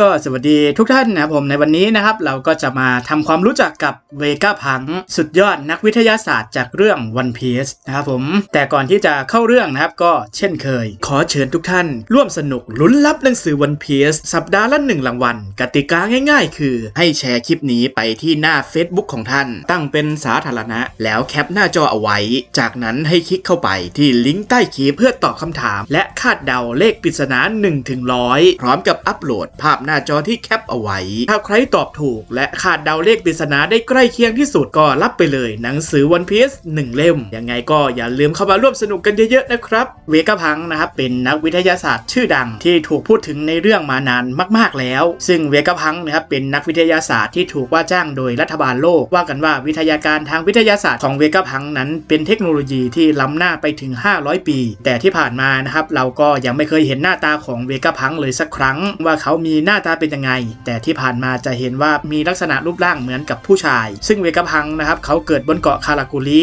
ก็สวัสดีทุกท่านนะครับผมในวันนี้นะครับ เราก็จะมาทำความรู้จักกับเวก้าพังสุดยอดนักวิทยาศาสตร์จากเรื่อง One Piece นะครับผม แต่ก่อนที่จะเข้าเรื่องนะครับก็เช่นเคย ขอเชิญทุกท่าน ร่วมสนุกลุ้นรับหนังสือ One Piece สัปดาห์ละหนึ่งรางวัลกติกาง่ายๆ คือ ให้แชร์คลิปนี้ไปที่หน้า Facebook ของท่าน ตั้งเป็นสาธารณะ แล้วแคปหน้าจอเอาไว้ จากนั้นให้คลิกเข้าไปที่ลิงก์ใต้คลิปเพื่อตอบคำถาม และคาดเดาเลขปริศนา1ถึง100 พร้อมกับอัปโหลดภาพหน้าจอที่แคปเอาไว้ ถ้าใครตอบถูก และคาดเดาเลขปริศนาได้ใกล้เคียงที่สุดก็รับไปเลย หนังสือ One Piece 1เล่ม ยังไงก็อย่าลืมเข้ามาร่วมสนุกกันเยอะๆนะครับ เวก้าพังนะครับเป็นนักวิทยาศาสตร์ชื่อดังที่ถูกพูดถึงในเรื่องมานานมากๆแล้ว ซึ่งเวก้าพังนะครับเป็นนักวิทยาศาสตร์ที่ถูกว่าจ้างโดยรัฐบาลโลก ว่ากันว่าวิทยาการทางวิทยาศาสตร์ของเวก้าพังนั้นเป็นเทคโนโลยีที่ล้ำหน้าไปถึง 500 ปี แต่ที่ผ่านมานะครับเราก็ยังไม่เคยเห็นหน้าตาของเวก้าพังเลยสักครั้งว่าเขามีหน้าตาเป็นยังไง แต่ที่ผ่านมาจะเห็นว่ามีลักษณะรูปร่างเหมือนกับผู้ชาย ซึ่งเวกพังนะครับเขาเกิดบนเกาะคารากุริ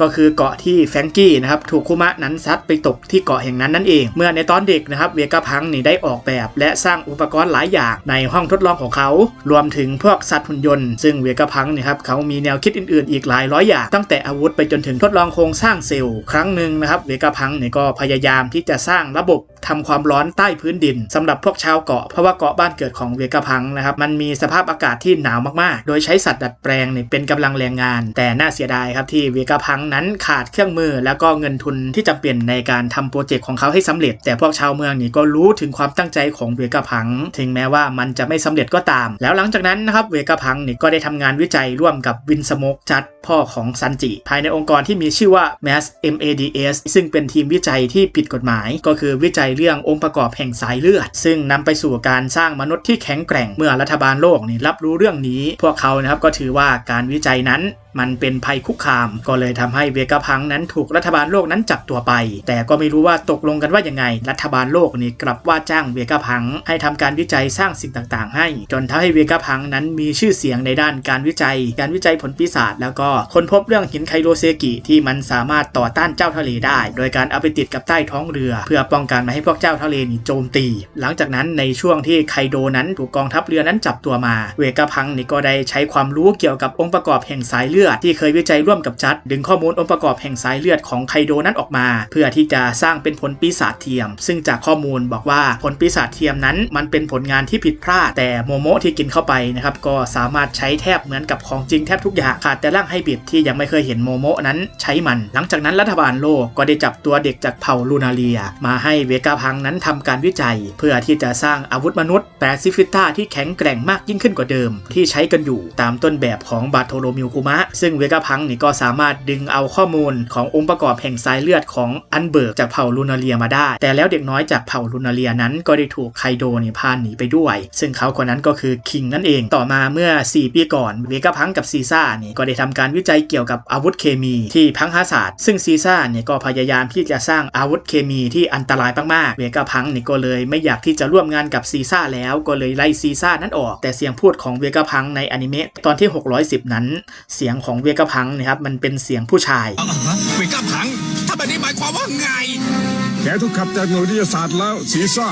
ก็คือเกาะที่แฟงกี้นะครับถูกคุมะนั้นซัดไปตกที่เกาะแห่งนั้นนั่นเอง เมื่อในตอนเด็กนะครับเวกาพังนี่ได้ออกแบบ และสร้างอุปกรณ์หลายอย่างในห้องทดลองของเขา รวมถึงพวกสัตว์หุ่นยนต์ ซึ่งเวกาพังเนี่ยครับเขามีแนวคิดอื่นๆ อีกหลายร้อยอย่าง ตั้งแต่อาวุธไปจนถึงทดลองโครงสร้างเซลล์ครั้งหนึ่งนะครับเวกาพังนี่ก็พยายามที่จะสร้างระบบทำความร้อนใต้พื้นดินสำหรับพวกชาวเกาะเพราะว่าเกาะบ้านเกิดของเวกาพังนะครับมันมีสภาพอากาศที่หนาวมากๆ โดยใช้สัตว์ดัดแปลงเนี่ยเป็นกำลังแรงงาน แต่น่าเสียดายครับที่เวกาพังนั้นขาดเครื่องมือแล้วก็เงินทุนที่จำเป็นในการทำโปรเจกต์ของเขาให้สำเร็จ แต่พวกชาวเมืองนี่ก็รู้ถึงความตั้งใจของเวกาพัง ถึงแม้ว่ามันจะไม่สำเร็จก็ตาม แล้วหลังจากนั้นนะครับเวกาพังนี่ก็ได้ทำงานวิจัยร่วมกับวินสโมกจัดพ่อของซันจิ ภายในองค์กรที่มีชื่อว่า MAS MADS ซึ่งเป็นทีมวิจัยที่ผิดกฎหมาย ก็คือวิจัยเรื่ององค์ประกอบแห่งสายเลือด ซึ่งนำไปสู่การสร้างมนุษย์ที่แข็งแกร่งเมื่อรัฐบาลโลกนี่รับรู้เรื่องนี้ พวกเขานะครับก็ถือว่าการวิจัยนั้น มันเป็นภัยคุกคาม ก็เลยทำให้เวกาพังนั้นถูกรัฐบาลโลกนั้นจับตัวไป แต่ก็ไม่รู้ว่าตกลงกันว่ายังไง รัฐบาลโลกนี่กลับว่าจ้างเวกาพังให้ทำการวิจัยสร้างสิ่งต่างๆ ให้ จนทำให้เวกาพังนั้นมีชื่อเสียงในด้านการวิจัย การวิจัยผลปีศาจแล้วก็ค้นพบเรื่องหินไคโรเซกิที่มันสามารถต่อต้านเจ้าทะเลได้ โดยการเอาไปติดกับใต้ท้องเรือ เพื่อป้องกันไม่ให้พวกเจ้าทะเลนี่โจมตี หลังจากนั้นในช่วงที่ไคโดนั้นถูกกองทัพเรือนั้นจับตัวมา เวกาพังนี่ก็ได้ใช้ความรู้เกี่ยวกับองค์ประกอบแห่งสายเลือดที่เคยวิจัยร่วมกับจัด ดึงข้อมูลองค์ประกอบแห่งสายเลือดของไคโดนั้นออกมา เพื่อที่จะสร้างเป็นผลปีศาจเทียม ซึ่งจากข้อมูลบอกว่าผลปีศาจเทียมนั้น มันเป็นผลงานที่ผิดพลาด แต่โมโมที่กินเข้าไปนะครับก็สามารถใช้แทบเหมือนกับของจริงแทบทุกอย่างขาดแต่ร่างไฮบริดที่ยังไม่เคยเห็นโมโมนั้นใช้มัน หลังจากนั้นรัฐบาลโลกก็ได้จับตัวเด็กจากเผ่าลูนาเรีย มาให้เวกาพังนั้นทำการวิจัย เพื่อที่จะสร้างอาวุธมนุษย์แปซิฟิต้าที่แข็งแกร่งมากยิ่งขึ้นกว่าเดิม ที่ใช้กันอยู่ตามต้นแบบของบาโทโลมิวคุมะซึ่งเวกาพังนี่ก็สามารถดึงเอาข้อมูลขององค์ประกอบแห่งสายเลือดของอันเบิร์กจากเผ่าลูนาเรียมาได้ แต่แล้วเด็กน้อยจากเผ่าลูนาเรียนั้นก็ได้ถูกไคโดนี่พาหนีไปด้วย ซึ่งเขาคนนั้นก็คือคิงนั่นเองต่อมาเมื่อ 4 ปีก่อนเวกาพังกับซีซ่านี่ก็ได้ทำการวิจัยเกี่ยวกับอาวุธเคมีที่พังฮาศาสตร์ซึ่งซีซ่าเนี่ยก็พยายามที่จะสร้างอาวุธเคมีที่อันตรายมากๆเวกาพังนี่ก็เลยไม่อยากที่จะร่วมงานกับซีซ่าแล้วก็เลยไล่ซีซ่านั้นออก แต่เสียงพูดของเวกาพังในอนิเมะตอนที่ 610 นั้น เสียงของเวกาพังนะครับมันเป็นเสียงผู้ชายอ่าฮะเวก้าผังถ้าแบบนี้หมายความว่าไง แกถูกขับจากหน่วยวิทยาศาสตร์แล้วซีซ่า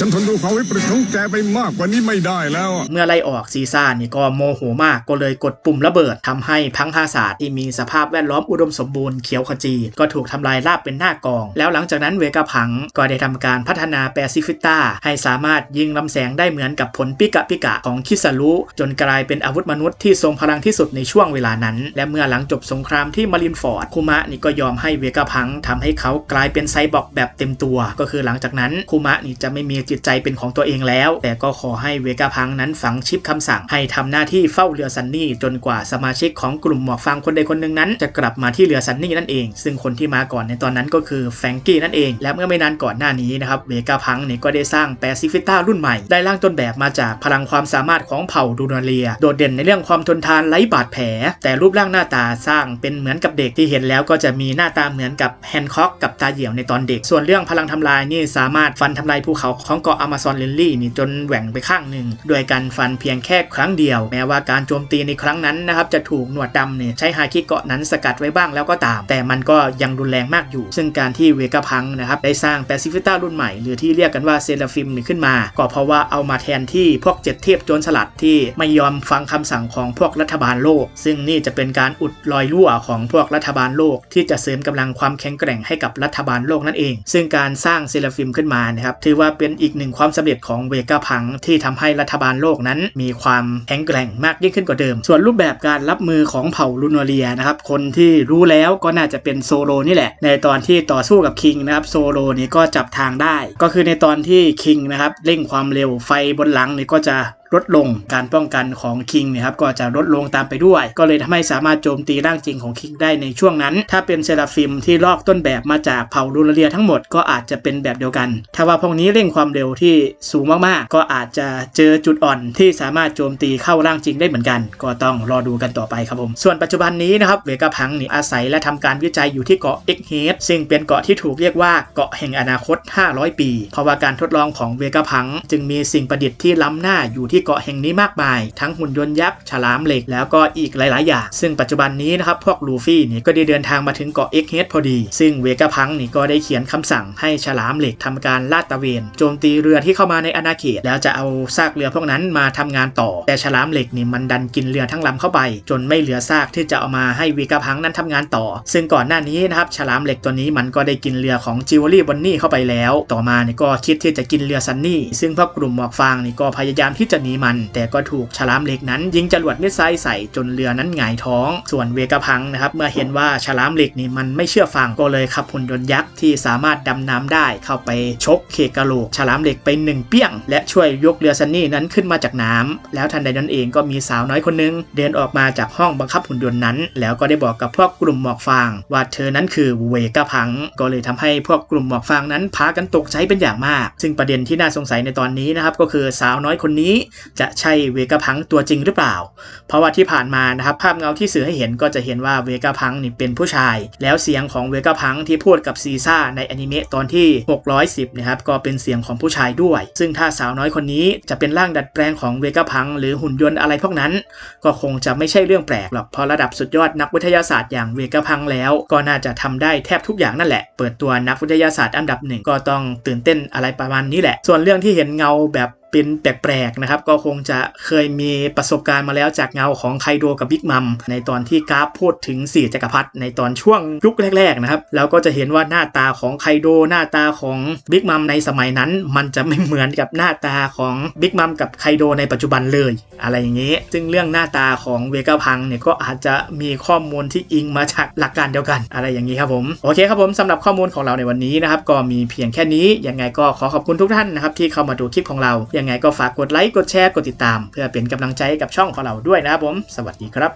ฉันทนดูความวิปริตของแกไปมากกว่านี้ไม่ได้แล้ว เมื่อไล่ออกซีซ่านี่ก็โมโหมากก็เลยกดปุ่มระเบิดทำให้พังฮาศาสตร์ที่มีสภาพแวดล้อมอุดมสมบูรณ์เขียวขจี ก็ถูกทำลายราบเป็นหน้ากอง แล้วหลังจากนั้นเวกาพังก็ได้ทำการพัฒนาแปซิฟิต้าให้สามารถยิงลำแสงได้เหมือนกับผลปิกะปิกะของคิสารุจนกลายเป็นอาวุธมนุษย์ที่ทรงพลังที่สุดในช่วงเวลานั้น และเมื่อหลังจบสงครามที่มารินฟอร์ดคุมะนี่ก็ยอมให้เวกาพังทำให้เขากลายเป็นไซบอร์กแบบเต็มตัว ก็คือหลังจากนั้นคุมะนี่จะไม่มีจิตใจเป็นของตัวเองแล้ว แต่ก็ขอให้เวกาพังนั้นฝังชิปคำสั่ง ให้ทำหน้าที่เฝ้าเรือซันนี่จนกว่าสมาชิกของกลุ่มหมวกฟางคนใดคนหนึ่งนั้น จะกลับมาที่เรือซันนี่นั่นเอง ซึ่งคนที่มาก่อนในตอนนั้นก็คือแฟงกี้นั่นเอง และเมื่อไม่นานก่อนหน้านี้นะครับเวกาพังเนี่ยก็ได้สร้างแปซิฟิต้ารุ่นใหม่ได้ร่างต้นแบบมาจากพลังความสามารถของเผ่าดูนาเลีย โดดเด่นในเรื่องความทนทานไร้บาดแผล แต่รูปร่างหน้าตาสร้างเป็นเหมือนกับเด็กที่เห็นแล้วก็จะมีหน้าตาเหมือนกับแฮนค็อกกับตาเหี่ยวในตอนเด็ก ส่วนเรื่องพลังทำลายนี่สามารถฟันทำลายภูเขาของของเกาะอ m ม z o n ลิลลี่นี่จนแหว่งไปข้างหนึ่งโดยการฟันเพียงแค่ครั้งเดียว แม้ว่าการโจมตีในครั้งนั้นนะครับจะถูกหนวดดำเนี่ยใช้ฮาคิเกาะนั้นสกัดไว้บ้างแล้วก็ตาม แต่มันก็ยังรุนแรงมากอยู่ ซึ่งการที่เวกาพังนะครับได้สร้างแปซิฟิต้ารุ่นใหม่ หรือที่เรียกกันว่าเซราฟิมขึ้นมา ก็เพราะว่าเอามาแทนที่พวกเจ็ดเทพโจรสลัดที่ไม่ยอมฟังคำสั่งของพวกรัฐบาลโลก ซึ่งนี่จะเป็นการอุดรอยรั่วของพวกรัฐบาลโลก ที่จะเสริมกำลังความแข็งแกร่งให้กับรัฐบาลโลกนั่นเอง ซึ่งการสร้างเซราฟิมขึ้นมานะครับถือว่าเป็นอีกหนึ่งความสำเร็จของเวกาพังที่ทำให้รัฐบาลโลกนั้น มีความแข็งแกร่งมากยิ่งขึ้นกว่าเดิม ส่วนรูปแบบการรับมือของเผ่าลูโนเรียนะครับ คนที่รู้แล้วก็น่าจะเป็นโซโลนี่แหละ ในตอนที่ต่อสู้กับคิงนะครับโซโลนี่ก็จับทางได้ ก็คือในตอนที่คิงนะครับเร่งความเร็วไฟบนหลังนี่ก็จะ ลดลงการป้องกันของคิงเนี่ยครับก็จะลดลงตามไปด้วย ก็เลยทำให้สามารถโจมตีร่างจริงของคิงได้ในช่วงนั้น ถ้าเป็นเซราฟิมที่ลอกต้นแบบมาจากเผ่าลูเรียทั้งหมดก็อาจจะเป็นแบบเดียวกัน ถ้าว่าพวกนี้เร่งความเร็วที่สูงมากๆ ก็อาจจะเจอจุดอ่อนที่สามารถโจมตีเข้าร่างจริงได้เหมือนกัน ก็ต้องรอดูกันต่อไปครับผม ส่วนปัจจุบันนี้นะครับเวกาพังนี่อาศัยและทำการวิจัยอยู่ที่เกาะเอ็กเฮดซึ่งเป็นเกาะที่ถูกเรียกว่าเกาะแห่งอนาคต 500 ปี เพราะว่าการทดลองของเวกาพังจึงมีสิ่งประดิษฐ์ที่ล้ำหน้าอยู่ที่เกาะแห่งนี้มากมาย ทั้งหุ่นยนต์ยักษ์ ฉลามเหล็ก แล้วก็อีกหลาย ๆ อย่าง ซึ่งปัจจุบันนี้นะครับ พวกลูฟี่นี่ก็ได้เดินทางมาถึงเกาะเอ็กเฮดพอดี ซึ่งเวกาพังนี่ก็ได้เขียนคำสั่งให้ฉลามเหล็กทำการลาดตระเวน โจมตีเรือที่เข้ามาในอาณาเขต แล้วจะเอาซากเรือพวกนั้นมาทำงานต่อ แต่ฉลามเหล็กนี่มันดันกินเรือทั้งลำเข้าไป จนไม่เหลือซากที่จะเอามาให้เวกาพังนั้นทำงานต่อ ซึ่งก่อนหน้านี้นะครับ ฉลามเหล็กตัวนี้มันก็ได้กินเรือของจิวเวลรี่บอนนี่เข้าไปแล้ว ต่อมาเนี่ยก็คิดที่จะกินเรือซันนี่ ซึ่งพวกกลุ่มหมอกฟางนี่ก็พยายามที่จะหนีมัน แต่ก็ถูกฉลามเหล็กนั้น ยิงจรวดมิสไซล์ใส่จนเรือนั้นหงายท้อง ส่วนเวกาพังนะครับเมื่อเห็นว่าฉลามเหล็กนี่มันไม่เชื่อฟังก็เลยขับหุ่นยนต์ยักษ์ที่สามารถดำน้ำได้เข้าไปชกเคกะโหลกฉลามเหล็กไปหนึ่งเปี้ยง และช่วยยกเรือซันนี่นั้นขึ้นมาจากน้ำแล้วทันใดนั้นเองก็มีสาวน้อยคนหนึง เดินออกมาจากห้องบังคับหุ่นยนต์นั้น แล้วก็ได้บอกกับพวกกลุ่มหมอกฟาง ว่าเธอนั้นคือเวกาพัง ก็เลยทำให้พวกกลุ่มหมอกฟางนั้นพากันตกใจเป็นอย่างมาก ซึ่งประเด็นที่น่าสงสัยในตอนนี้นะครับก็คือสาวน้อยคนนี้จะใช่เวกาพังตัวจริงหรือเปล่า เพราะว่าที่ผ่านมานะครับภาพเงาที่สื่อให้เห็นก็จะเห็นว่าเวกาพังนี่เป็นผู้ชาย แล้วเสียงของเวกาพังที่พูดกับซีซ่าในอนิเมะตอนที่ 610นะครับก็เป็นเสียงของผู้ชายด้วย ซึ่งถ้าสาวน้อยคนนี้จะเป็นร่างดัดแปลงของเวกาพังหรือหุ่นยนต์อะไรพวกนั้น ก็คงจะไม่ใช่เรื่องแปลกหรอกเพราะระดับสุดยอดนักวิทยาศาสตร์อย่างเวกาพังแล้ว ก็น่าจะทำได้แทบทุกอย่างนั่นแหละ เปิดตัวนักวิทยาศาสตร์อันดับหนึ่งก็ต้องตื่นเต้นอะไรประมาณนี้แหละ ส่วนเรื่องที่เห็นเงาแบบ เป็นแปลกๆนะครับ ก็คงจะเคยมีประสบการณ์มาแล้วจากเงาของไคโดกับบิ๊กมัมในตอนที่กราฟพูดถึงสี่จักรพรรดิในตอนช่วงยุคแรกๆนะครับแล้วก็จะเห็นว่าหน้าตาของไคโดหน้าตาของบิ๊กมัมในสมัยนั้น มันจะไม่เหมือนกับหน้าตาของบิ๊กมัมกับไคโดในปัจจุบันเลย อะไรอย่างนี้ ซึ่งเรื่องหน้าตาของเวกาพังเนี่ยก็อาจจะมีข้อมูลที่อิงมาจากหลักการเดียวกัน อะไรอย่างนี้ครับผมโอเคครับผมสำหรับข้อมูลของเราในวันนี้นะครับก็มีเพียงแค่นี้ยังไงก็ขอขอบคุณทุกท่านนะครับที่เข้ามาดูคลิปของเรายังังไงก็ฝากกดไลค์กดแชร์กดติดตาม เพื่อเป็นกำลังใจให้กับช่องของเราด้วยนะครับผม สวัสดีครับ